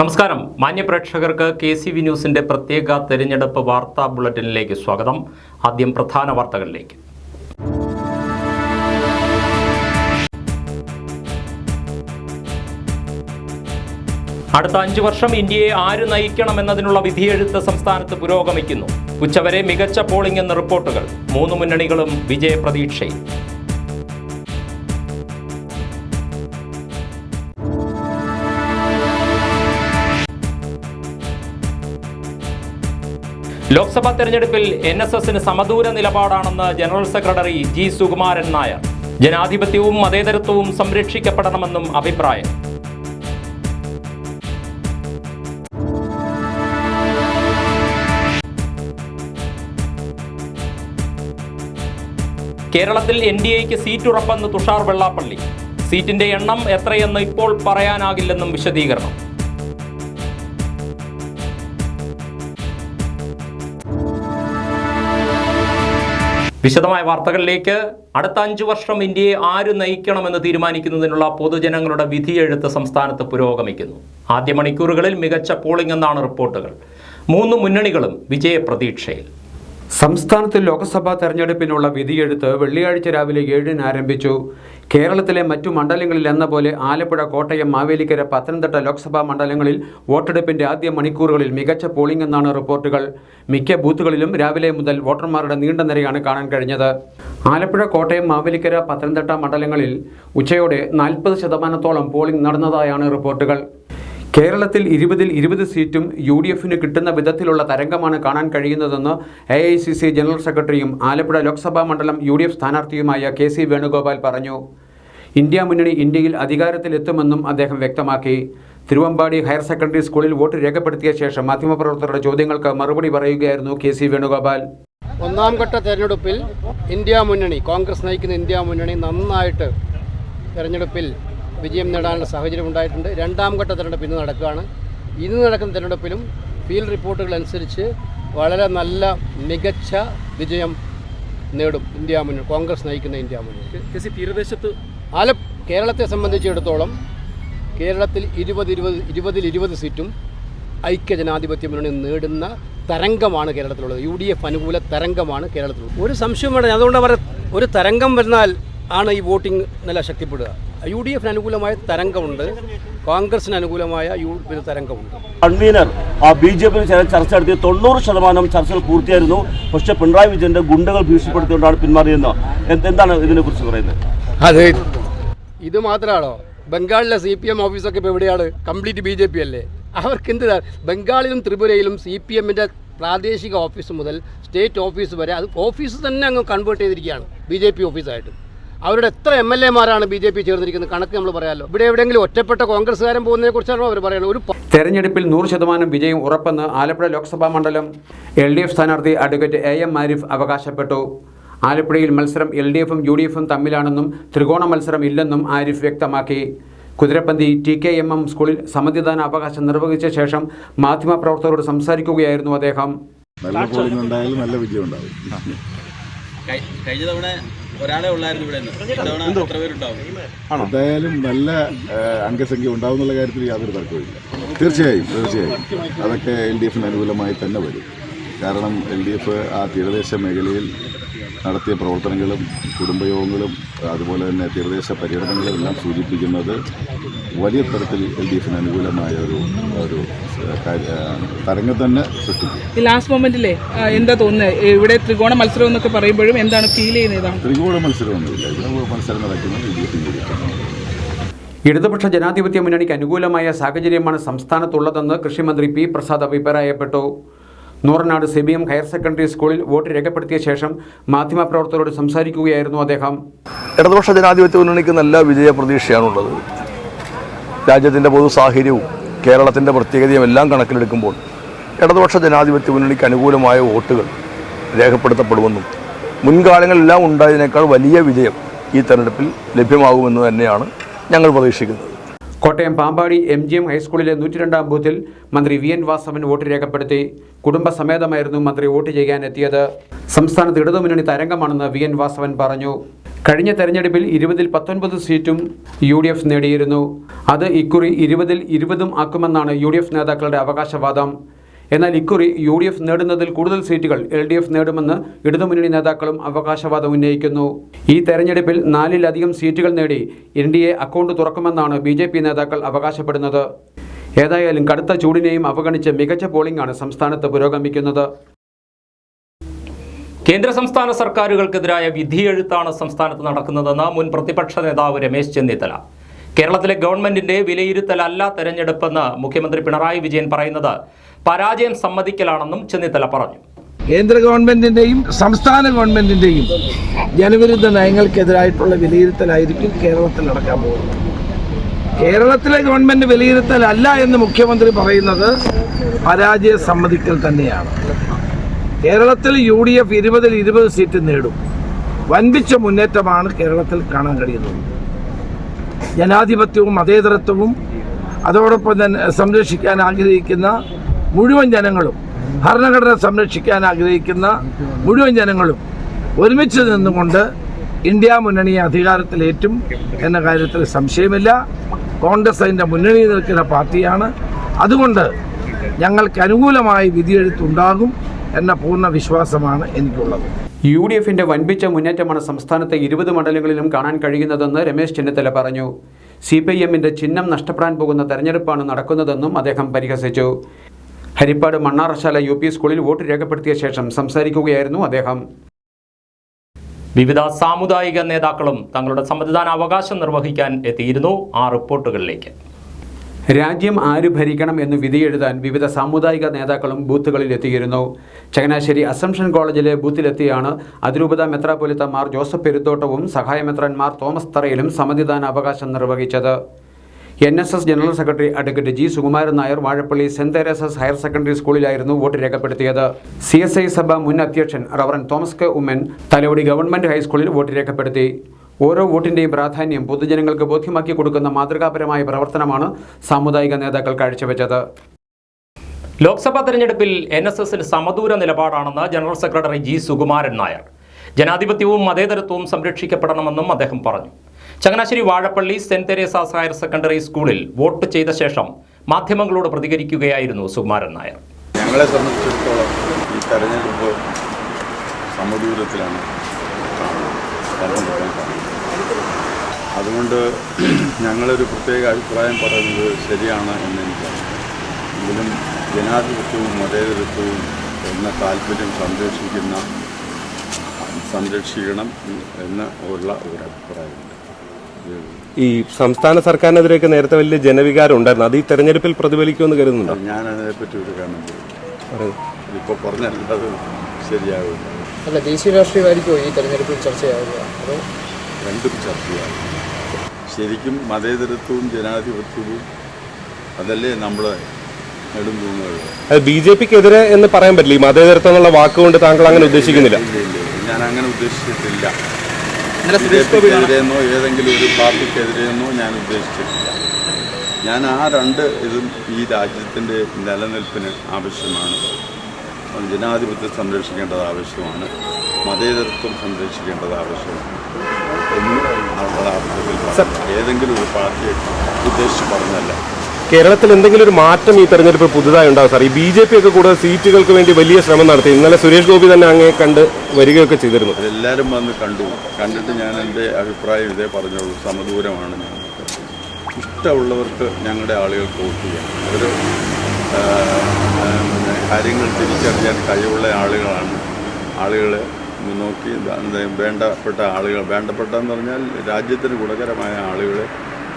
നമസ്കാരം. മാന്യപ്രേക്ഷകർക്ക് K C V ന്യൂസിന്റെ പ്രത്യേക തെരഞ്ഞെടുപ്പ് വാർത്താ ബുള്ളറ്റിനിലേക്ക് സ്വാഗതം. ആദ്യം പ്രധാന വാർത്തകളിലേക്ക്. അടുത്ത അഞ്ചു വർഷം ഇന്ത്യയെ ആര് നയിക്കണമെന്നതിനുള്ള വിധിയെഴുത്ത് സംസ്ഥാനത്ത് പുരോഗമിക്കുന്നു. ഉച്ചവരെ മികച്ച പോളിംഗ് എന്ന റിപ്പോർട്ടുകൾ. മൂന്ന് മുന്നണികളും വിജയപ്രതീക്ഷയിൽ. ലോക്സഭാ തെരഞ്ഞെടുപ്പിൽ എൻ എസ് എസിന് സമദൂര നിലപാടാണെന്ന് general secretary G Sukumaran Nair. ജനാധിപത്യവും മതേതരത്വവും സംരക്ഷിക്കപ്പെടണമെന്നും അഭിപ്രായം. കേരളത്തിൽ എൻ ഡി എക്ക് സീറ്റ് ഉറപ്പെന്ന് തുഷാർ വെള്ളാപ്പള്ളി. സീറ്റിന്റെ എണ്ണം എത്രയെന്ന് ഇപ്പോൾ പറയാനാകില്ലെന്നും വിശദീകരണം. വിശദമായ വാർത്തകളിലേക്ക് അടുത്ത അഞ്ചു വർഷം ഇന്ത്യയെ ആര് നയിക്കണമെന്ന് തീരുമാനിക്കുന്നതിനുള്ള പൊതുജനങ്ങളുടെ വിധിയെഴുത്ത് സംസ്ഥാനത്ത് പുരോഗമിക്കുന്നു. ആദ്യ മണിക്കൂറുകളിൽ മികച്ച പോളിംഗ് എന്നാണ് റിപ്പോർട്ടുകൾ. മൂന്ന് മുന്നണികളും വിജയപ്രതീക്ഷയിൽ. സംസ്ഥാനത്ത് ലോക്സഭാ തെരഞ്ഞെടുപ്പിനുള്ള വിധിയെടുത്ത് വെള്ളിയാഴ്ച രാവിലെ ഏഴിന് ആരംഭിച്ചു. കേരളത്തിലെ മറ്റു മണ്ഡലങ്ങളിൽ എന്ന പോലെ ആലപ്പുഴ കോട്ടയം മാവേലിക്കര പത്തനംതിട്ട ലോക്സഭാ മണ്ഡലങ്ങളിൽ വോട്ടെടുപ്പിന്റെ ആദ്യ മണിക്കൂറുകളിൽ മികച്ച പോളിംഗ് എന്നാണ് റിപ്പോർട്ടുകൾ. മിക്ക ബൂത്തുകളിലും രാവിലെ മുതൽ വോട്ടർമാരുടെ നീണ്ട നിരയാണ് കാണാൻ കഴിഞ്ഞത്. ആലപ്പുഴ കോട്ടയം മാവേലിക്കര പത്തനംതിട്ട മണ്ഡലങ്ങളിൽ ഉച്ചയോടെ നാൽപ്പത് ശതമാനത്തോളം പോളിംഗ് നടന്നതായാണ് റിപ്പോർട്ടുകൾ. കേരളത്തിൽ ഇരുപതിൽ ഇരുപത് സീറ്റും യു ഡി എഫിന് കിട്ടുന്ന വിധത്തിലുള്ള തരംഗമാണ് കാണാൻ കഴിയുന്നതെന്ന് A I C C general സെക്രട്ടറിയും ആലപ്പുഴ ലോക്സഭാ മണ്ഡലം യു ഡി എഫ് സ്ഥാനാർത്ഥിയുമായ കെ സി വേണുഗോപാൽ പറഞ്ഞു. ഇന്ത്യ മുന്നണി ഇന്ത്യയിൽ അധികാരത്തിലെത്തുമെന്നും അദ്ദേഹം വ്യക്തമാക്കി. തിരുവമ്പാടി ഹയർ സെക്കൻഡറി സ്കൂളിൽ വോട്ട് രേഖപ്പെടുത്തിയ ശേഷം മാധ്യമപ്രവർത്തകരുടെ ചോദ്യങ്ങൾക്ക് മറുപടി പറയുകയായിരുന്നു കെ സി വേണുഗോപാൽ. ഒന്നാം ഘട്ട തെരഞ്ഞെടുപ്പിൽ ഇന്ത്യ മുന്നണി കോൺഗ്രസ് നയിക്കുന്ന ഇന്ത്യ മുന്നണി നന്നായിട്ട് തെരഞ്ഞെടുപ്പിൽ വിജയം നേടാനുള്ള സാഹചര്യം ഉണ്ടായിട്ടുണ്ട്. രണ്ടാം ഘട്ട തിരഞ്ഞെടുപ്പ് ഇന്ന് നടക്കുകയാണ്. ഇന്ന് നടക്കുന്ന തിരഞ്ഞെടുപ്പിലും ഫീൽഡ് റിപ്പോർട്ടുകൾ അനുസരിച്ച് വളരെ നല്ല മികച്ച വിജയം നേടും ഇന്ത്യ മുന്നണി കോൺഗ്രസ് നയിക്കുന്ന ഇന്ത്യ മുന്നണി തീരദേശത്ത് ആല കേരളത്തെ സംബന്ധിച്ചിടത്തോളം കേരളത്തിൽ ഇരുപത് ഇരുപത് ഇരുപതിൽ ഇരുപത് സീറ്റും ഐക്യ ജനാധിപത്യ മുന്നണി നേടുന്ന തരംഗമാണ് കേരളത്തിലുള്ളത്. യു ഡി എഫ് അനുകൂല തരംഗമാണ് കേരളത്തിലുള്ളത്. ഒരു സംശയം വേണ്ട അതുകൊണ്ട് പറയാം ഒരു തരംഗം വരുന്നാൽ ആണ് ഈ വോട്ടിംഗ് നില ശക്തിപ്പെടുക. യു ഡി എഫിന് അനുകൂലമായ തരംഗമുണ്ട്. കോൺഗ്രസിന് അനുകൂലമായ യു ഒരു തരംഗമുണ്ട്. കൺവീനർ ആ ബി ജെ പി ചർച്ച നടത്തിയ തൊണ്ണൂറ് ശതമാനം ചർച്ചകൾ പൂർത്തിയായിരുന്നു. പക്ഷെ പിണറായി വിജയന്റെ ഗുണ്ടകൾ ഭീഷണിപ്പെടുത്തിക്കൊണ്ടാണ് പിന്മാറിയെന്ന്. എന്താണ് എന്താണ് ഇതിനെക്കുറിച്ച് പറയുന്നത്? അതെ ഇത് മാത്രമാണോ ബംഗാളിലെ സി പി എം ഓഫീസൊക്കെ ഇപ്പോൾ എവിടെയാണ്? കംപ്ലീറ്റ് ബി ജെ പി അല്ലേ? അവർക്ക് എന്ത് ബംഗാളിലും ത്രിപുരയിലും സി പി എമ്മിന്റെ പ്രാദേശിക ഓഫീസ് മുതൽ സ്റ്റേറ്റ് ഓഫീസ് വരെ അത് ഓഫീസ് തന്നെ അങ്ങ് കൺവേർട്ട് ചെയ്തിരിക്കുകയാണ് ബി ജെ പി ഓഫീസായിട്ട്. അവരുടെ എത്ര എം എൽ എമാരാണ് ബി ജെ പി ചേർന്നിരിക്കുന്നത്? കണക്ക് നമ്മൾ പറയാമല്ലോ ഇവിടെ എവിടെയെങ്കിലും ഒറ്റപ്പെട്ട കോൺഗ്രസ്സുകാരൻ പോകുന്നതിനെ കുറിച്ചാണോ അവർ പറയുന്നത്. ഒരു തെരഞ്ഞെടുപ്പിൽ നൂറ് ശതമാനം വിജയം ഉറപ്പെന്ന് ആലപ്പുഴ ലോക്സഭാ മണ്ഡലം എൽ ഡി എഫ് സ്ഥാനാർത്ഥി അഡ്വക്കേറ്റ് എ എം ആരിഫ് അവകാശപ്പെട്ടു. ആലപ്പുഴയിൽ മത്സരം എൽ ഡി എഫും യു ഡി എഫും തമ്മിലാണെന്നും ത്രികോണ മത്സരം ഇല്ലെന്നും ആരിഫ് വ്യക്തമാക്കി. Kuthirapanthi T K M M സ്കൂളിൽ സമ്മതിദാന അവകാശം നിർവഹിച്ച ശേഷം മാധ്യമപ്രവർത്തകരോട് സംസാരിക്കുകയായിരുന്നു അദ്ദേഹം. നല്ല പോളിംഗ് ഉണ്ടായാലും നല്ല വിജയം ഉണ്ടാവും. കഴിഞ്ഞ തവണ ഒരാളെ ഉള്ളായിരുന്നു ഇവിടെ നിന്ന്. ഇത്തവണ എത്ര പേരുണ്ടാവും? എന്തായാലും നല്ല അംഗസംഖ്യ ഉണ്ടാവും എന്നുള്ള കാര്യത്തിൽ യാതൊരു തർക്കവുമില്ല. തീർച്ചയായും തീർച്ചയായും. അതൊക്കെ എൽ ഡി എഫിന് അനുകൂലമായി തന്നെ വരും. കാരണം എൽ ഡി എഫ് ആ തീരദേശ മേഖലയിൽ നടത്തിയ പ്രവർത്തനങ്ങളും കുടുംബയോഗങ്ങളും അതുപോലെ തന്നെ തീരദേശ പര്യടനങ്ങളും എല്ലാം സൂചിപ്പിക്കുന്നത് വലിയ തരത്തിൽ എൽ ഡി എഫിന് അനുകൂലമായ ഒരു ഒരു തരംഗം തന്നെ സൃഷ്ടിക്കും. ലാസ്റ്റ് മൊമെന്റിലെ എന്താ തോന്നുന്നത് ഇവിടെ ത്രികോണ മത്സരം എന്നൊക്കെ പറയുമ്പോഴും എന്താണ് ഫീൽ ചെയ്യുന്നത് ത്രികോണ മത്സരമൊന്നുമില്ല. ഇവിടെ മത്സരം നടക്കുന്നത് എൽ ഡി എഫിന് ഇടതുപക്ഷ ജനാധിപത്യ മുന്നണിക്ക് അനുകൂലമായ സാഹചര്യമാണ് സംസ്ഥാനത്തുള്ളതെന്ന് കൃഷിമന്ത്രി പി പ്രസാദ് അഭിപ്രായപ്പെട്ടു. Nooranad C B M higher secondary സ്കൂളിൽ വോട്ട് രേഖപ്പെടുത്തിയ ശേഷം മാധ്യമപ്രവർത്തകരോട് സംസാരിക്കുകയായിരുന്നു അദ്ദേഹം. ഇടതുപക്ഷ ജനാധിപത്യ മുന്നണിക്ക് നല്ല വിജയ പ്രതീക്ഷയാണുള്ളത്. രാജ്യത്തിന്റെ പൊതു സാഹചര്യവും കേരളത്തിന്റെ പ്രത്യേകതയും എല്ലാം കണക്കിലെടുക്കുമ്പോൾ ഇടതുപക്ഷ ജനാധിപത്യ മുന്നണിക്ക് അനുകൂലമായ വോട്ടുകൾ രേഖപ്പെടുത്തപ്പെടുമെന്നും മുൻകാലങ്ങളെല്ലാം ഉണ്ടായതിനേക്കാൾ വലിയ വിജയം ഈ തെരഞ്ഞെടുപ്പിൽ ലഭ്യമാകുമെന്ന് തന്നെയാണ് ഞങ്ങൾ പ്രതീക്ഷിക്കുന്നത്. Kottayam Pampady M G M ഹൈസ്കൂളിലെ നൂറ്റിരണ്ടാം ബൂത്തിൽ മന്ത്രി വി എൻ വാസവൻ വോട്ട് രേഖപ്പെടുത്തി. കുടുംബസമേതമായിരുന്നു മന്ത്രി വോട്ട് ചെയ്യാൻ എത്തിയത് സംസ്ഥാനത്ത് ഇടതുമുന്നണി തരംഗമാണെന്ന് വി എൻ വാസവൻ പറഞ്ഞു. കഴിഞ്ഞ തെരഞ്ഞെടുപ്പിൽ ഇരുപതിൽ പത്തൊൻപത് സീറ്റും യു ഡി എഫ് നേടിയിരുന്നു. അത് ഇക്കുറി ഇരുപതിൽ ഇരുപതും ആക്കുമെന്നാണ് യു ഡി എഫ് നേതാക്കളുടെ അവകാശവാദം. എന്നാൽ ഇക്കുറി യു ഡി എഫ് നേടുന്നതിൽ കൂടുതൽ സീറ്റുകൾ എൽ ഡി എഫ് നേടുമെന്ന് ഇടതുമുന്നണി നേതാക്കളും അവകാശവാദം ഉന്നയിക്കുന്നു. ഈ തെരഞ്ഞെടുപ്പിൽ നാലിലധികം സീറ്റുകൾ നേടി എൻ ഡി എ അക്കൗണ്ട് തുറക്കുമെന്നാണ് ബി ജെ പി നേതാക്കൾ അവകാശപ്പെടുന്നത്. ഏതായാലും കടുത്ത ചൂടിനെയും അവഗണിച്ച് മികച്ച പോളിംഗാണ് സംസ്ഥാനത്ത് പുരോഗമിക്കുന്നത്. കേന്ദ്ര സംസ്ഥാന സർക്കാരുകൾക്കെതിരായ വിധിയെഴുത്താണ് സംസ്ഥാനത്ത് നടക്കുന്നതെന്ന് മുൻ പ്രതിപക്ഷ നേതാവ് രമേശ് ചെന്നിത്തല. കേരളത്തിലെ ഗവൺമെന്റിന്റെ വിലയിരുത്തലല്ല തെരഞ്ഞെടുപ്പെന്ന് മുഖ്യമന്ത്രി പിണറായി വിജയൻ പറയുന്നത്. പരാജയം സമ്മതിക്കലാണെന്നും ചെന്നിത്തല പറഞ്ഞു. കേന്ദ്ര ഗവൺമെന്റിന്റെയും സംസ്ഥാന ഗവൺമെന്റിന്റെയും ജനവിരുദ്ധ നയങ്ങൾക്കെതിരായിട്ടുള്ള വിലയിരുത്തലായിരിക്കും കേരളത്തിൽ നടക്കാൻ പോകുന്നത്. കേരളത്തിലെ ഗവൺമെന്റ് വിലയിരുത്തലല്ല എന്ന് മുഖ്യമന്ത്രി പറയുന്നത് പരാജയ സമ്മതിക്കൽ തന്നെയാണ്. കേരളത്തിൽ യു ഡി എഫ് ഇരുപതിൽ ഇരുപത് സീറ്റ് നേടും. വൻപിച്ച മുന്നേറ്റമാണ് കേരളത്തിൽ കാണാൻ കഴിയുന്നത്. ജനാധിപത്യവും മതേതരത്വവും അതോടൊപ്പം തന്നെ സംരക്ഷിക്കാൻ ആഗ്രഹിക്കുന്ന മുഴുവൻ ജനങ്ങളും ഭരണഘടന സംരക്ഷിക്കാൻ ആഗ്രഹിക്കുന്ന മുഴുവൻ ജനങ്ങളും ഒരുമിച്ച് നിന്നുകൊണ്ട് ഇന്ത്യ മുന്നണിയെ അധികാരത്തിലേറ്റും എന്ന കാര്യത്തിൽ സംശയമില്ല. കോൺഗ്രസ് അതിന്റെ മുന്നണിയിൽ നിൽക്കുന്ന പാർട്ടിയാണ്. അതുകൊണ്ട് ഞങ്ങൾക്ക് അനുകൂലമായി വിധിയെഴുത്തുണ്ടാകും എന്ന പൂർണ വിശ്വാസമാണ് എനിക്കുള്ളത്. യു ഡി എഫിന്റെ വൻപിച്ച മുന്നേറ്റമാണ് സംസ്ഥാനത്തെ ഇരുപത് മണ്ഡലങ്ങളിലും കാണാൻ കഴിയുന്നതെന്ന് രമേശ് ചെന്നിത്തല പറഞ്ഞു. സി പി എമ്മിന്റെ ചിഹ്നം നഷ്ടപ്പെടാൻ പോകുന്ന തെരഞ്ഞെടുപ്പാണ് നടക്കുന്നതെന്നും അദ്ദേഹം പരിഹസിച്ചു. ഹരിപ്പാട് മണ്ണാറശാല യു പി സ്കൂളിൽ വോട്ട് രേഖപ്പെടുത്തിയ ശേഷം സംസാരിക്കുകയായിരുന്നു അദ്ദേഹം. വിവിധ സാമുദായിക നേതാക്കളും തങ്ങളുടെ സമ്മതിദാന അവകാശം നിർവഹിക്കാൻ എത്തിയിരുന്നു ആ റിപ്പോർട്ടുകളിലേക്ക്. രാജ്യം ആര് ഭരിക്കണം എന്ന് വിധിയെഴുതാൻ വിവിധ സാമുദായിക നേതാക്കളും ബൂത്തുകളിൽ എത്തിയിരുന്നു. ചങ്ങനാശ്ശേരി അസംഷൻ കോളേജിലെ ബൂത്തിലെത്തിയാണ് അതിരൂപത മെത്രാപൊലിത്തമാർ ജോസഫ് പെരുത്തോട്ടവും സഹായമെത്രന്മാർ തോമസ് തറയിലും സമ്മതിദാന അവകാശം നിർവഹിച്ചത്. N S S general secretary advocate G Sukumaran Nair Vazhappally saint Teresa's higher secondary സ്കൂളിലായിരുന്നു വോട്ട് രേഖപ്പെടുത്തിയത്. സി എസ് ഐ സഭ മുൻ അധ്യക്ഷൻ Reverend Thomas K Oommen Thalavady government ഹൈസ്കൂളിൽ വോട്ട് രേഖപ്പെടുത്തി. ഓരോ വോട്ടിന്റെയും പ്രാധാന്യം പൊതുജനങ്ങൾക്ക് ബോധ്യമാക്കി കൊടുക്കുന്ന മാതൃകാപരമായ പ്രവർത്തനമാണ് സാമുദായിക നേതാക്കൾ കാഴ്ചവെച്ചത്. ലോക്സഭാ തെരഞ്ഞെടുപ്പിൽ എൻ എസ് എസിന് സമദൂര നിലപാടാണെന്ന് general secretary G Sukumaran Nair. ജനാധിപത്യവും മതേതരത്വവും സംരക്ഷിക്കപ്പെടണമെന്നും അദ്ദേഹം പറഞ്ഞു. Changanassery Vazhappally saint Teresa's higher secondary സ്കൂളിൽ വോട്ട് ചെയ്ത ശേഷം മാധ്യമങ്ങളോട് പ്രതികരിക്കുകയായിരുന്നു സുകുമാരൻ നായർ. ഞങ്ങളെ സംബന്ധിച്ചിടത്തോളം ഈ തെരഞ്ഞെടുപ്പ് സമദൂരത്തിലാണ് അതുകൊണ്ട് ഞങ്ങളൊരു പ്രത്യേക അഭിപ്രായം പറയുന്നത് ശരിയാണ് എന്ന് എനിക്കറിയാം. എങ്കിലും ജനാധിപത്യവും മതേതരത്വവും എന്ന താല്പര്യം സംരക്ഷിക്കുന്ന സംരക്ഷിക്കണം എന്ന് ഉള്ള ഒരു അഭിപ്രായമുണ്ട് ഈ സംസ്ഥാന സർക്കാരിനെതിരെയൊക്കെ നേരത്തെ വലിയ ജനവികാരം ഉണ്ടായിരുന്നു. അത് ഈ തെരഞ്ഞെടുപ്പിൽ പ്രതിഫലിക്കുമെന്ന് കരുതുന്നുണ്ടോ? ഞാൻ അതിനെപ്പറ്റി ഒരു കാരണം ഇപ്പോൾ ശരിയാവില്ല. അല്ല ദേശീയ ഈ തെരഞ്ഞെടുപ്പിൽ ചർച്ചയാവുക? അതോ? രണ്ടും ചർച്ചയാണ് ശരിക്കും മതേതരത്വവും ജനാധിപത്യവും അതല്ലേ നമ്മുടെ നെടുംതൂങ്ങുകൾ അത് ബി ജെ പിക്കെതിരെ എന്ന് പറയാൻ പറ്റില്ല. ഈ മതേതരത്വം എന്നുള്ള വാക്കുകൊണ്ട് താങ്കൾ അങ്ങനെ ഉദ്ദേശിക്കുന്നില്ല. ഞാൻ അങ്ങനെ ഉദ്ദേശിച്ചിട്ടില്ല. ബി ജെ പിക്കെതിരെയെന്നോ ഏതെങ്കിലും ഒരു പാർട്ടിക്കെതിരെയെന്നോ ഞാൻ ഉദ്ദേശിച്ചിട്ടില്ല. ഞാൻ ആ രണ്ട് ഇതും ഈ രാജ്യത്തിന്റെ നിലനിൽപ്പിന് ആവശ്യമാണ്. ജനാധിപത്യം സംരക്ഷിക്കേണ്ടത് ആവശ്യമാണ്. മതേതരത്വം സംരക്ഷിക്കേണ്ടത് ആവശ്യമാണ്. എന്ന്. ഏതെങ്കിലും ഒരു പാർട്ടിയെ ഉദ്ദേശിച്ച് പറഞ്ഞല്ല കേരളത്തിൽ എന്തെങ്കിലും ഒരു മാറ്റം ഈ തെരഞ്ഞെടുപ്പിൽ പുതുതായി ഉണ്ടാവും സാർ. ഈ ബി ജെ പി ഒക്കെ കൂടുതൽ സീറ്റുകൾക്ക് വേണ്ടി വലിയ ശ്രമം നടത്തി. ഇന്നലെ സുരേഷ് ഗോപി തന്നെ അങ്ങേ കണ്ട് വരികയൊക്കെ ചെയ്തിരുന്നു. എല്ലാവരും വന്ന് കണ്ടു. കണ്ടിട്ട് ഞാൻ എന്റെ അഭിപ്രായം ഇതേ പറഞ്ഞോളൂ. സമദൂരമാണ് ഞാൻ. ഇഷ്ടമുള്ളവർക്ക് ഞങ്ങളുടെ ആളുകൾ വോട്ട് ചെയ്യാം. അവർ കാര്യങ്ങൾ തിരിച്ചറിയാൻ കഴിവുള്ള ആളുകളാണ്. ആളുകൾ നോക്കി വേണ്ടപ്പെട്ട ആളുകൾ വേണ്ടപ്പെട്ടെന്ന് പറഞ്ഞാൽ രാജ്യത്തിന് ഗുണകരമായ ആളുകളെ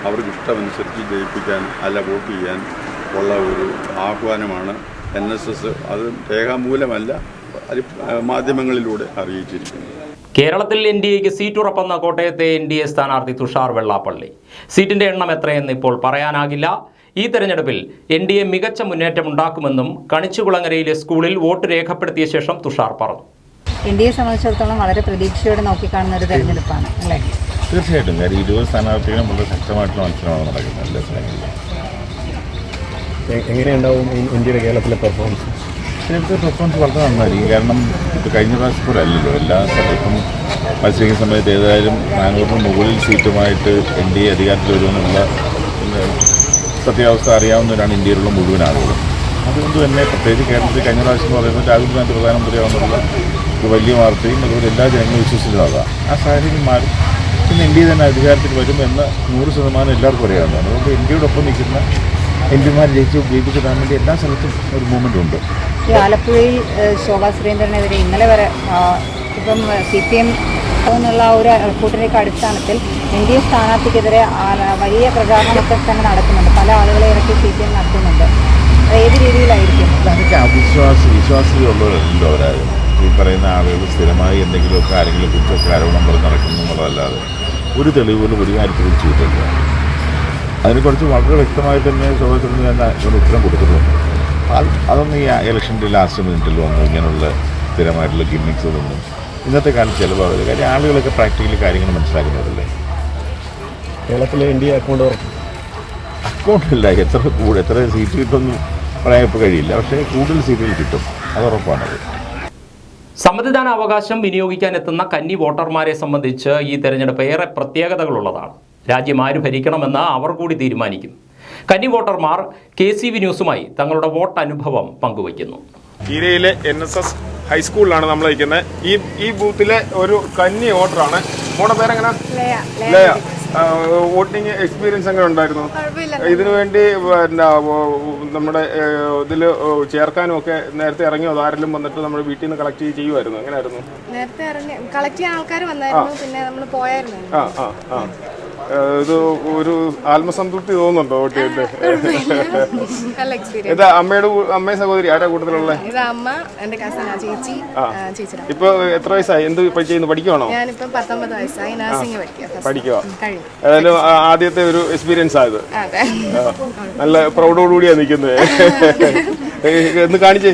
അവർക്ക് ഇഷ്ടമനുസരിച്ച് ജയിപ്പിക്കാൻ അല്ല വോട്ട് ചെയ്യാൻ ഉള്ള ഒരു ആഹ്വാനമാണ് എൻ എസ് എസ്. അത് രേഖാമൂലമല്ല അത് മാധ്യമങ്ങളിലൂടെ അറിയിച്ചിരിക്കുന്നത്. കേരളത്തിൽ എൻ ഡി എക്ക് സീറ്റ് ഉറപ്പെന്ന കോട്ടയത്തെ എൻ ഡി എ സ്ഥാനാർത്ഥി തുഷാർ വെള്ളാപ്പള്ളി. സീറ്റിന്റെ എണ്ണം എത്രയെന്ന് ഇപ്പോൾ പറയാനാകില്ല. ഈ തെരഞ്ഞെടുപ്പിൽ എൻ ഡി എ മികച്ച മുന്നേറ്റം ഉണ്ടാക്കുമെന്നും കണിച്ചുകുളങ്ങരയിലെ സ്കൂളിൽ വോട്ട് രേഖപ്പെടുത്തിയ ശേഷം തുഷാർ പറഞ്ഞു. എൻ ഡി എ സംബന്ധിച്ചിടത്തോളം വളരെ പ്രതീക്ഷയോടെ നോക്കിക്കാണുന്ന ഒരു തെരഞ്ഞെടുപ്പാണ് അല്ലേ? തീർച്ചയായിട്ടും. കാര്യം ഇരുപത് സ്ഥാനാർത്ഥികളും വളരെ ശക്തമായിട്ടുള്ള മത്സരമാണ് നടക്കുന്നത് എല്ലാ സ്ഥലങ്ങളിലും. എങ്ങനെയുണ്ടാവും ഇന്ത്യയുടെ കേരളത്തിലെ പെർഫോമൻസ് കേരളത്തിലെ പെർഫോമൻസ് വളരെ നന്നായിരിക്കും. കാരണം ഇപ്പോൾ കഴിഞ്ഞ പ്രാവശ്യം പോലെ അല്ലല്ലോ എല്ലാ സ്ഥലത്തും മത്സരിക്കുന്ന സമയത്ത് ഏതായാലും നാനൂറിന് മുകളിൽ സീറ്റുമായിട്ട് എൻ ഡി എ അധികാരത്തിൽ വരുമെന്നുള്ള സത്യാവസ്ഥ അറിയാവുന്നവരാണ് ഇന്ത്യയിലുള്ള മുഴുവൻ ആളുകളും. അതുകൊണ്ട് തന്നെ പ്രത്യേകിച്ച് കേരളത്തിൽ കഴിഞ്ഞ പ്രാവശ്യം എന്ന് പറയുമ്പോൾ രാഹുൽ ഗാന്ധി പ്രധാനമന്ത്രിയാവുന്നുള്ള ഒരു വലിയ വാർത്തയും അതുപോലെ എല്ലാ ജനങ്ങളും വിശ്വസിച്ചതാണ് ആ സാഹചര്യം മാറി. പിന്നെ ഇന്ത്യ തന്നെ അധികാരത്തിൽ വരുമെന്ന് നൂറ് ശതമാനം എല്ലാവർക്കും അറിയാവുന്നതാണ്. അതുകൊണ്ട് ഇന്ത്യയോടൊപ്പം നിൽക്കുന്ന എം പിമാർ ജയിച്ചു ജയിപ്പിച്ചിടാൻ വേണ്ടി എല്ലാ സ്ഥലത്തും ഒരു മൂവ്മെന്റ് ഉണ്ട്. ഈ ആലപ്പുഴയിൽ ശോഭാ സുരേന്ദ്രനെതിരെ ഇന്നലെ വരെ ഇപ്പം സി പി എം എന്നുള്ള ഒരു കൂട്ടരേക്ക് അടിസ്ഥാനത്തിൽ എൻ ഡി എ സ്ഥാനാർത്ഥിക്കെതിരെ വലിയ പ്രചാരണമൊക്കെ തന്നെ നടക്കുന്നുണ്ട്. പല ആളുകളെ ഇറക്കി സി പി എം നടത്തുന്നുണ്ട്. ഏത് രീതിയിലായിരിക്കും? അതൊക്കെ അവിശ്വാസി അവരാരും ഈ പറയുന്ന ആളുകൾ സ്ഥിരമായി എന്തെങ്കിലുമൊക്കെ ആരെങ്കിലും കുറിച്ചൊക്കെ ആരോപണം പറഞ്ഞ് നടക്കുന്നു എന്നുള്ളതല്ലാതെ ഒരു തെളിവ് പോലും ഒരു കാര്യത്തിലും ചെയ്തിട്ടില്ല. അതിനെക്കുറിച്ച് വളരെ വ്യക്തമായിട്ട് തന്നെ സഹോദരന് തന്നെ ഒരു ഉത്തരം കൊടുത്തിട്ടുണ്ട്. അത് അതൊന്നും ഈ ഇലക്ഷന്റെ ലാസ്റ്റ് മിനിറ്റിൽ വന്നു ഇങ്ങനെയുള്ള സ്ഥിരമായിട്ടുള്ള ഗിമ്മിക്സ് ഇതൊന്നും ഇന്നത്തെ കാലത്ത് ചിലവാകില്ല കാര്യം ആളുകളൊക്കെ പ്രാക്ടിക്കലി കാര്യങ്ങൾ മനസ്സിലാക്കുന്നതല്ലേ? കേരളത്തിലെ എൻ ഡി എ അക്കൗണ്ട് അക്കൗണ്ടില്ല എത്ര കൂടുതൽ എത്ര സീറ്റ് കിട്ടുമെന്ന് പറയാൻ ഇപ്പോൾ കഴിയില്ല. പക്ഷേ കൂടുതൽ സീറ്റുകൾ കിട്ടും. അത് ഉറപ്പാണത് സമ്മതിദാന അവകാശം വിനിയോഗിക്കാൻ എത്തുന്ന കന്നി വോട്ടർമാരെ സംബന്ധിച്ച് ഈ തെരഞ്ഞെടുപ്പ് ഏറെ പ്രത്യേകതകളുള്ളതാണ്. രാജ്യം ആര് ഭരിക്കണമെന്ന് അവർ കൂടി തീരുമാനിക്കും. കന്നി വോട്ടർമാർ കെ സി വി ന്യൂസുമായി തങ്ങളുടെ വോട്ട് അനുഭവം പങ്കുവയ്ക്കുന്നു. ഈരയിലെ എൻ എസ് എസ് ഹൈസ്കൂളിലാണ് നമ്മൾ ഇരിക്കുന്നത് ഈ ഈ ബൂത്തിലെ ഒരു കന്നി വോട്ടറാണ്. മോടെ പേരെങ്ങനെ? ലയ. വോട്ടിംഗ് എക്സ്പീരിയൻസ് എങ്ങനെ ഉണ്ടായിരുന്നു? ഇതിനു വേണ്ടി പിന്നെ നമ്മുടെ ഇതിൽ ചേർക്കാനും ഒക്കെ നേരത്തെ ഇറങ്ങിയോ? ആരെങ്കിലും വന്നിട്ട് നമ്മുടെ വീട്ടിൽ നിന്ന് കളക്ട് ചെയ്യുമായിരുന്നു എങ്ങനെയായിരുന്നു? നേരത്തെ ഇറങ്ങി കളക്ട് ചെയ്യാൻ ആൾക്കാർ വന്നായിരുന്നു. പിന്നെ നമ്മൾ പോയായിരുന്നു. ആ ആ ആ. ഇത് ഒരു ആത്മസംതൃപ്തി തോന്നുന്നുണ്ടോ കുട്ടിയുടെ ഇതാ അമ്മയുടെ അമ്മയും സഹോദരി ആരാ കൂട്ടത്തിലുള്ള? ചേച്ചി ഇപ്പൊ എത്ര വയസ്സായി? എന്ത് ഇപ്പൊ ചെയ്യുന്നു? പഠിക്കുവാണോ? പഠിക്കുവാ പഠിക്കുക ഏതായാലും ആദ്യത്തെ ഒരു എക്സ്പീരിയൻസ് ആയത്. നല്ല പ്രൗഡോടുകൂടിയാ നിൽക്കുന്നത് എന്ന് കാണിച്ചേ.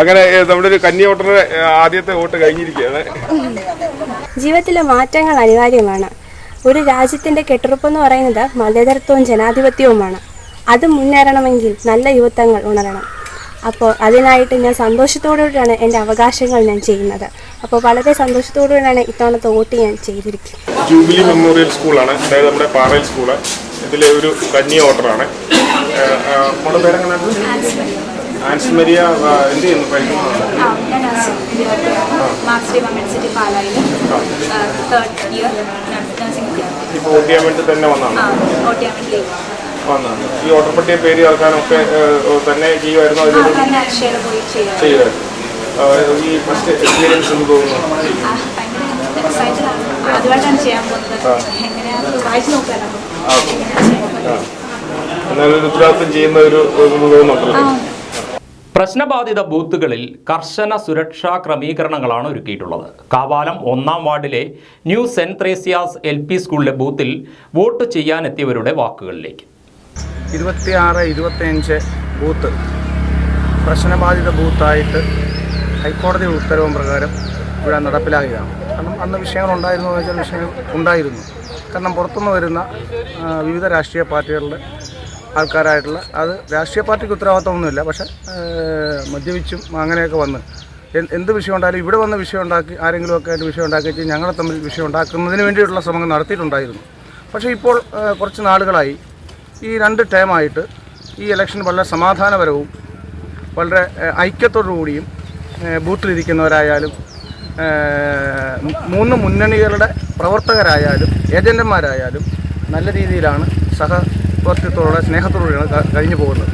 അങ്ങനെ നമ്മുടെ ഒരു കന്നി ഓട്ടറുടെ ആദ്യത്തെ വോട്ട് കഴിഞ്ഞിരിക്കുകയാണ്. ജീവിതത്തിലെ മാറ്റങ്ങൾ അനിവാര്യമാണ്. ഒരു രാജ്യത്തിന്റെ കെട്ടുറപ്പ് എന്ന് പറയുന്നത് മതേതരത്വവും ജനാധിപത്യവുമാണ്. അത് മുന്നേറണമെങ്കിൽ നല്ല യുവത്വങ്ങൾ ഉണരണം. അപ്പോൾ അതിനായിട്ട് ഞാൻ സന്തോഷത്തോടുകൂടിയാണ് എന്റെ അവകാശങ്ങൾ ഞാൻ ചെയ്യുന്നത്. അപ്പോൾ വളരെ സന്തോഷത്തോടുകൂടിയാണ് ഇത്തവണത്തെ വോട്ട് ഞാൻ ചെയ്തിരിക്കുന്നത്. ജൂബിലി മെമ്മോറിയൽ സ്കൂളാണ്. അതായത് നമ്മുടെ പാറയിൽ സ്കൂൾ ഇതിലെ ഒരു കന്നി ഓർഡറാണ് ആൻസ്മരിയ എന്ത് ചെയ്യുന്നു? പഠിക്കുന്നു. ഇപ്പോൾ വോട്ട് ചെയ്യാൻ വേണ്ടി തന്നെ വേണ്ടി വന്നതാണ് ഈ വോട്ടർ പട്ടിക പേര് ചേർക്കാനൊക്കെ തന്നെ ചെയ്യുമായിരുന്നു? പോയി ചെയ്യുമായിരുന്നു. ഈ ഫസ്റ്റ് എക്സ്പീരിയൻസ് എന്ന് തോന്നുന്നു. എന്നാലും ഉത്തരവാദിത്വം ചെയ്യുന്ന ഒരു തോന്നുന്നുണ്ടല്ലോ പ്രശ്നബാധിത ബൂത്തുകളിൽ കർശന സുരക്ഷാ ക്രമീകരണങ്ങളാണ് ഒരുക്കിയിട്ടുള്ളത്. കാവാലം ഒന്നാം വാർഡിലെ new saint Thresia's L P സ്കൂളിലെ ബൂത്തിൽ വോട്ട് ചെയ്യാനെത്തിയവരുടെ വാക്കുകളിലേക്ക്. ഇരുപത്തിയാറ് ഇരുപത്തിയഞ്ച് ബൂത്ത് പ്രശ്നബാധിത ബൂത്തായിട്ട് ഹൈക്കോടതി ഉത്തരവും പ്രകാരം ഇവിടെ നടപ്പിലാക്കിയതാണ് കാരണം അന്ന് വിഷയങ്ങൾ ഉണ്ടായിരുന്നു എന്ന് വെച്ചാൽ വിഷയങ്ങൾ ഉണ്ടായിരുന്നു. കാരണം പുറത്തുനിന്ന് വരുന്ന വിവിധ രാഷ്ട്രീയ പാർട്ടികളുടെ ആൾക്കാരായിട്ടുള്ള അത് രാഷ്ട്രീയ പാർട്ടിക്ക് ഉത്തരവാദിത്തമൊന്നുമില്ല പക്ഷേ മദ്യപിച്ചും അങ്ങനെയൊക്കെ വന്ന് എന്ത് വിഷയം ഉണ്ടായാലും ഇവിടെ വന്ന് വിഷയം ഉണ്ടാക്കി ആരെങ്കിലുമൊക്കെ ആയിട്ട് വിഷയം ഉണ്ടാക്കി വെച്ച് ഞങ്ങളെ തമ്മിൽ വിഷയം ഉണ്ടാക്കുന്നതിന് വേണ്ടിയിട്ടുള്ള ശ്രമങ്ങൾ നടത്തിയിട്ടുണ്ടായിരുന്നു. പക്ഷേ ഇപ്പോൾ കുറച്ച് നാളുകളായി ഈ രണ്ട് ടേമായിട്ട് ഈ ഇലക്ഷൻ വളരെ സമാധാനപരവും വളരെ ഐക്യത്തോടുകൂടിയും ബൂത്തിലിരിക്കുന്നവരായാലും മൂന്ന് മുന്നണികളുടെ പ്രവർത്തകരായാലും ഏജന്റന്മാരായാലും നല്ല രീതിയിലാണ് സഹവർത്തിത്വത്തോടെ സ്നേഹത്തോടുകൂടിയാണ് സ്നേഹത്തോടെയാണ് കഴിഞ്ഞു പോകുന്നത്.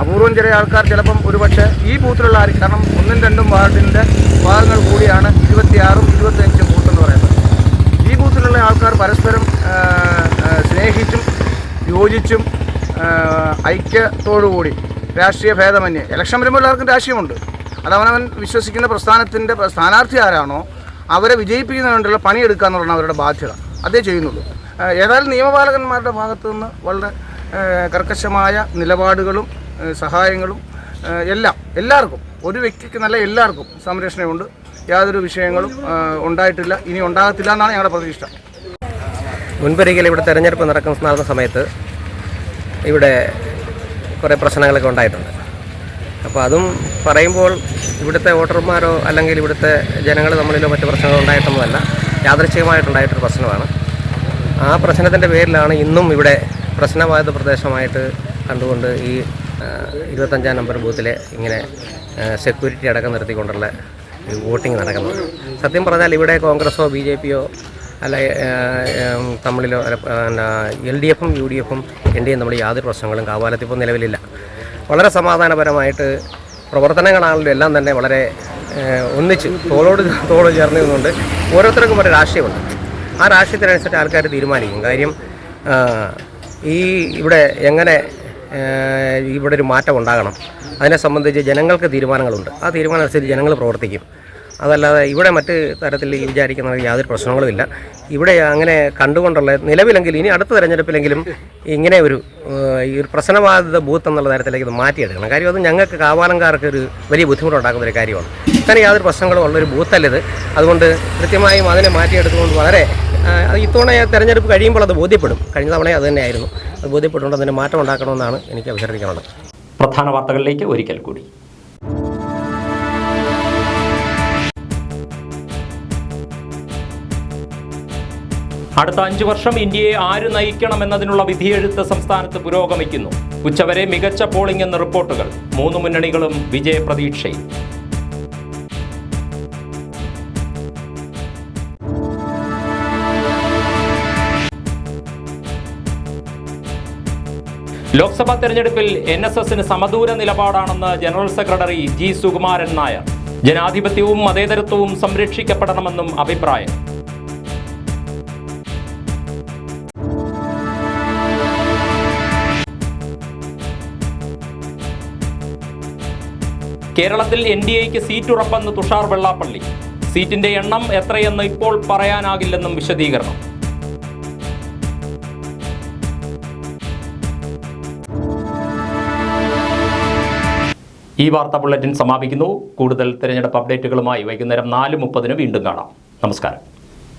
അപൂർവം ചില ആൾക്കാർ ചിലപ്പം ഒരുപക്ഷെ ഈ ബൂത്തിലുള്ള ആര് കാരണം ഒന്നും രണ്ടും വാർഡിന്റെ ഭാഗങ്ങൾ കൂടിയാണ് ഇരുപത്തിയാറും ഇരുപത്തിയഞ്ചും ബൂത്ത് എന്ന് പറയുന്നത്. ഈ ബൂത്തിലുള്ള ആൾക്കാർ പരസ്പരം സ്നേഹിച്ചും യോജിച്ചും ഐക്യത്തോടുകൂടി രാഷ്ട്രീയ ഭേദമന്യേ ഇലക്ഷൻ വരുമ്പോൾ എല്ലാവർക്കും രാഷ്ട്രീയമുണ്ട്. അതവനവൻ വിശ്വസിക്കുന്ന പ്രസ്ഥാനത്തിന്റെ സ്ഥാനാർത്ഥി ആരാണോ അവരെ വിജയിപ്പിക്കുന്നതിന് വേണ്ടിയുള്ള പണിയെടുക്കുക എന്നുള്ളതാണ് അവരുടെ ബാധ്യത. അതേ ചെയ്യുന്നുള്ളൂ. ഏതായാലും നിയമപാലകന്മാരുടെ ഭാഗത്തു നിന്ന് വളരെ കർക്കശമായ നിലപാടുകളും സഹായങ്ങളും എല്ലാം എല്ലാവർക്കും ഒരു വ്യക്തിക്ക് നല്ല എല്ലാവർക്കും സംരക്ഷണമുണ്ട് യാതൊരു വിഷയങ്ങളും ഉണ്ടായിട്ടില്ല ഇനി ഉണ്ടാകത്തില്ല എന്നാണ് ഞങ്ങളുടെ പ്രതീക്ഷ. മുൻപൊരിക്കൽ ഇവിടെ തെരഞ്ഞെടുപ്പ് നടക്കുന്ന നടന്ന സമയത്ത് ഇവിടെ കുറേ പ്രശ്നങ്ങളൊക്കെ ഉണ്ടായിട്ടുണ്ട്. അപ്പോൾ അതും പറയുമ്പോൾ ഇവിടുത്തെ വോട്ടർമാരോ അല്ലെങ്കിൽ ഇവിടുത്തെ ജനങ്ങൾ തമ്മിലോ മറ്റു പ്രശ്നങ്ങൾ ഉണ്ടായിട്ടൊന്നുമല്ല. യാദൃശ്ചികമായിട്ടുണ്ടായിട്ടൊരു പ്രശ്നമാണ്. ആ പ്രശ്നത്തിന്റെ പേരിലാണ് ഇന്നും ഇവിടെ പ്രശ്നബാധിത പ്രദേശമായിട്ട് കണ്ടുകൊണ്ട് ഈ ഇരുപത്തഞ്ചാം നമ്പർ ബൂത്തിലെ ഇങ്ങനെ സെക്യൂരിറ്റി അടക്കം നിർത്തിക്കൊണ്ടുള്ള വോട്ടിംഗ് നടക്കുന്നത്. സത്യം പറഞ്ഞാൽ ഇവിടെ കോൺഗ്രസോ ബി ജെ പിയോ അല്ല തമ്മിലോ എൽ ഡി എഫും യു ഡി എഫും എൻ ഡി എയും തമ്മിൽ യാതൊരു പ്രശ്നങ്ങളും കാവാലത്ത് ഇപ്പോൾ നിലവിലില്ല. വളരെ സമാധാനപരമായിട്ട് പ്രവർത്തനങ്ങളാണെങ്കിലും എല്ലാം തന്നെ വളരെ ഒന്നിച്ച് തോളോട് തോൾ ചേർന്ന് നിന്നുകൊണ്ട് ഓരോരുത്തർക്കും ഒരു രാഷ്ട്രീയമുണ്ട്. ആ രാഷ്ട്രീയത്തിനനുസരിച്ച് ആൾക്കാർ തീരുമാനിക്കും. കാര്യം ഈ ഇവിടെ എങ്ങനെ ഇവിടെ ഒരു മാറ്റം ഉണ്ടാകണം അതിനെ സംബന്ധിച്ച് ജനങ്ങൾക്ക് തീരുമാനങ്ങളുണ്ട്. ആ തീരുമാനം അനുസരിച്ച് ജനങ്ങൾ പ്രവർത്തിക്കും. അതല്ലാതെ ഇവിടെ മറ്റ് തരത്തിൽ വിചാരിക്കുന്ന യാതൊരു പ്രശ്നങ്ങളുമില്ല. ഇവിടെ അങ്ങനെ കണ്ടുകൊണ്ടുള്ള നിലവിലെങ്കിൽ ഇനി അടുത്ത തെരഞ്ഞെടുപ്പിലെങ്കിലും ഇങ്ങനെ ഒരു ഈ ഒരു പ്രശ്നബാധിത ബൂത്ത് എന്നുള്ള തരത്തിലേക്ക് ഇത് മാറ്റിയെടുക്കണം. കാര്യം അത് ഞങ്ങൾക്ക് കാവാലംകാർക്ക് ഒരു വലിയ ബുദ്ധിമുട്ടുണ്ടാക്കുന്ന ഒരു കാര്യമാണ്. ഇങ്ങനെ യാതൊരു പ്രശ്നങ്ങളും ഉള്ളൊരു ബൂത്തല്ലത് അതുകൊണ്ട് കൃത്യമായും അതിനെ മാറ്റിയെടുത്തുകൊണ്ട് വളരെ ഇത്തവണ തെരഞ്ഞെടുപ്പ് കഴിയുമ്പോൾ അത് ബോധ്യപ്പെടും. കഴിഞ്ഞ തവണ അത് തന്നെയായിരുന്നു. അത് ബോധ്യപ്പെട്ടുകൊണ്ട് അതിന് മാറ്റം ഉണ്ടാക്കണമെന്നാണ് എനിക്ക് അഭ്യർത്ഥിക്കാനുള്ളത് പ്രധാന വാർത്തകളിലേക്ക് ഒരിക്കൽ കൂടി. അടുത്ത അഞ്ചു വർഷം ഇന്ത്യയെ ആര് നയിക്കണമെന്നതിനുള്ള വിധിയെഴുത്ത് സംസ്ഥാനത്ത് പുരോഗമിക്കുന്നു. ഉച്ചവരെ മികച്ച പോളിംഗ് എന്ന റിപ്പോർട്ടുകൾ. മൂന്ന് മുന്നണികളും വിജയപ്രതീക്ഷയിൽ. ലോക്സഭാ തെരഞ്ഞെടുപ്പിൽ എൻ എസ് എസിന് സമദൂര നിലപാടാണെന്ന് general secretary G Sukumaran Nair. ജനാധിപത്യവും മതേതരത്വവും സംരക്ഷിക്കപ്പെടണമെന്നും അഭിപ്രായം. കേരളത്തിൽ എൻ ഡി എക്ക് സീറ്റ് ഉറപ്പെന്ന് തുഷാർ വെള്ളാപ്പള്ളി. സീറ്റിന്റെ എണ്ണം എത്രയെന്ന് ഇപ്പോൾ പറയാനാകില്ലെന്നും വിശദീകരണം. ഈ വാർത്താ ബുള്ളറ്റിൻ സമാപിക്കുന്നു. കൂടുതൽ തിരഞ്ഞെടുപ്പ് അപ്ഡേറ്റുകളുമായി വൈകുന്നേരം നാല് മുപ്പതിന് വീണ്ടും കാണാം. നമസ്കാരം.